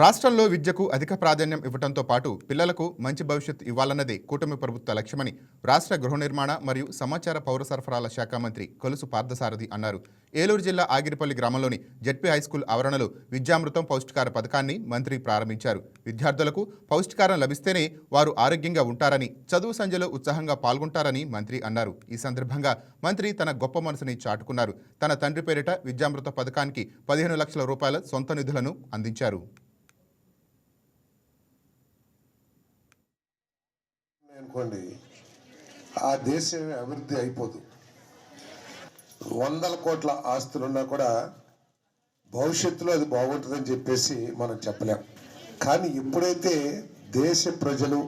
రాష్ట్రంలో విద్యకు అధిక ప్రాధాన్యం ఇవ్వడంతో పాటు పిల్లలకు మంచి భవిష్యత్తు ఇవ్వాలన్నదే కూటమి ప్రభుత్వ లక్ష్యమని రాష్ట్ర గృహ నిర్మాణ మరియు సమాచార పౌర సరఫరాల శాఖ మంత్రి కొలుసు పార్థసారథి అన్నారు. ఏలూరు జిల్లా ఆగిరిపల్లి గ్రామంలోని జెడ్పీ హైస్కూల్ ఆవరణలో విద్యామృతం పౌష్టికార పథకాన్ని మంత్రి ప్రారంభించారు. విద్యార్థులకు పౌష్టికారం లభిస్తేనే వారు ఆరోగ్యంగా ఉంటారని చదువు సంధ్యలో ఉత్సాహంగా పాల్గొంటారని మంత్రి అన్నారు. ఈ సందర్భంగా మంత్రి తన గొప్ప మనసుని చాటుకున్నారు. తన తండ్రి పేరిట విద్యామృత పథకానికి పదిహేను లక్షల రూపాయల సొంత నిధులను అందించారు. అనుకోండి ఆ దేశమే అభివృద్ధి అయిపోదు. వందల కోట్ల ఆస్తులున్నా కూడా భవిష్యత్తులో అది బాగుంటుందని చెప్పేసి మనం చెప్పలేం. కానీ ఎప్పుడైతే దేశ ప్రజలు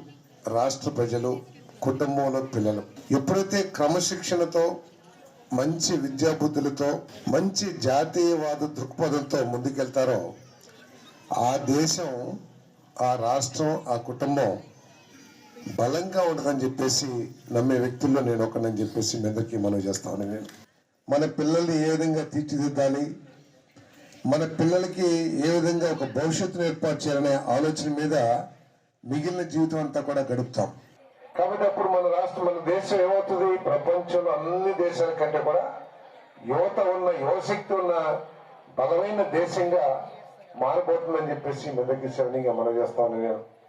రాష్ట్ర ప్రజలు కుటుంబంలో పిల్లలు ఎప్పుడైతే క్రమశిక్షణతో మంచి విద్యాబుద్ధులతో మంచి జాతీయవాద దృక్పథంతో ముందుకెళ్తారో ఆ దేశం ఆ రాష్ట్రం ఆ కుటుంబం బలంగా ఉండదని చెప్పేసి నమ్మే వ్యక్తుల్లో నేను ఒకనని చెప్పేసి మీ అందరికీ చేస్తాను నేను మన పిల్లల్ని ఏ విధంగా తీర్చిదిద్దాలి? మన పిల్లలకి ఏ విధంగా ఒక భవిష్యత్తును ఏర్పాటు చేయాలనే ఆలోచన మీద మిగిలిన జీవితం అంతా కూడా గడుపుతాం. కాబట్టి అప్పుడు మన రాష్ట్రం మన దేశం ఏమవుతుంది? ప్రపంచంలో అన్ని దేశాల కంటే కూడా యువత ఉన్న యువశక్తి ఉన్న బలమైన దేశంగా మారబోతుందని చెప్పేసి మెదక్కి దగ్గర శరణిగా మనం చేస్తాను నేను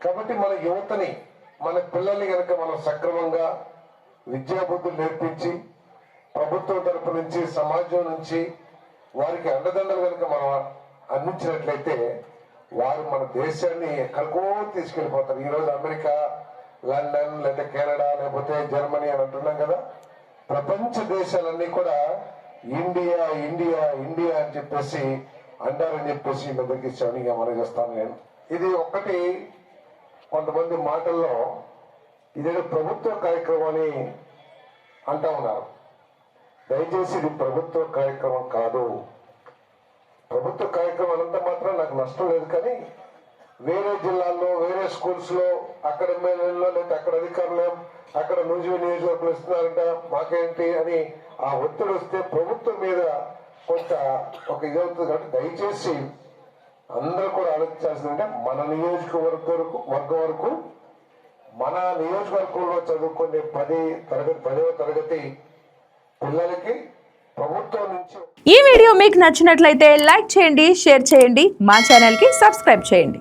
కాబట్టి మన యువతని మన పిల్లల్ని కనుక మనం సక్రమంగా విద్యాబుద్ధులు నేర్పించి ప్రభుత్వం తరపు నుంచి సమాజం నుంచి వారికి అండదండలు కనుక మనం అందించినట్లయితే వారు మన దేశాన్ని ఎక్కడికో తీసుకెళ్ళిపోతారు ఈరోజు అమెరికా లండన్ లేదా కెనడా లేకపోతే జర్మనీ అని అంటున్నాం కదా. ప్రపంచ దేశాలన్నీ కూడా ఇండియా ఇండియా ఇండియా అని చెప్పేసి అంటారని చెప్పేసి మీ దగ్గర శవనిగా మనం చేస్తాను నేను ఇది ఒకటి కొంతమంది మాటల్లో ఇదేదో ప్రభుత్వ కార్యక్రమం అని అంటా ఉన్నారు. దయచేసి ఇది ప్రభుత్వ కార్యక్రమం కాదు. ప్రభుత్వ కార్యక్రమం అంతా మాత్రం నాకు నష్టం లేదు కానీ వేరే జిల్లాల్లో వేరే స్కూల్స్లో అక్కడ ఎమ్మెల్యేలో లేకపోతే అక్కడ అధికారులు అక్కడ నూజివీ నియోజకవర్గంలో ఇస్తున్నారంట మాకేంటి అని ఆ ఒత్తిడి వస్తే ప్రభుత్వం మీద కొంత ఒక ఇది అవుతుంది కాబట్టి దయచేసి అందరూ కూడా ఆలోచించాల్సిందంటే మన నియోజకవర్గ వరకు వర్గం వరకు మన నియోజకవర్గంలో చదువుకునే పది తరగతి పదవ తరగతి పిల్లలకి ప్రభుత్వం నుంచి ఈ వీడియో మీకు నచ్చినట్లయితే లైక్ చేయండి షేర్ చేయండి మా ఛానల్కి సబ్స్క్రైబ్ చేయండి.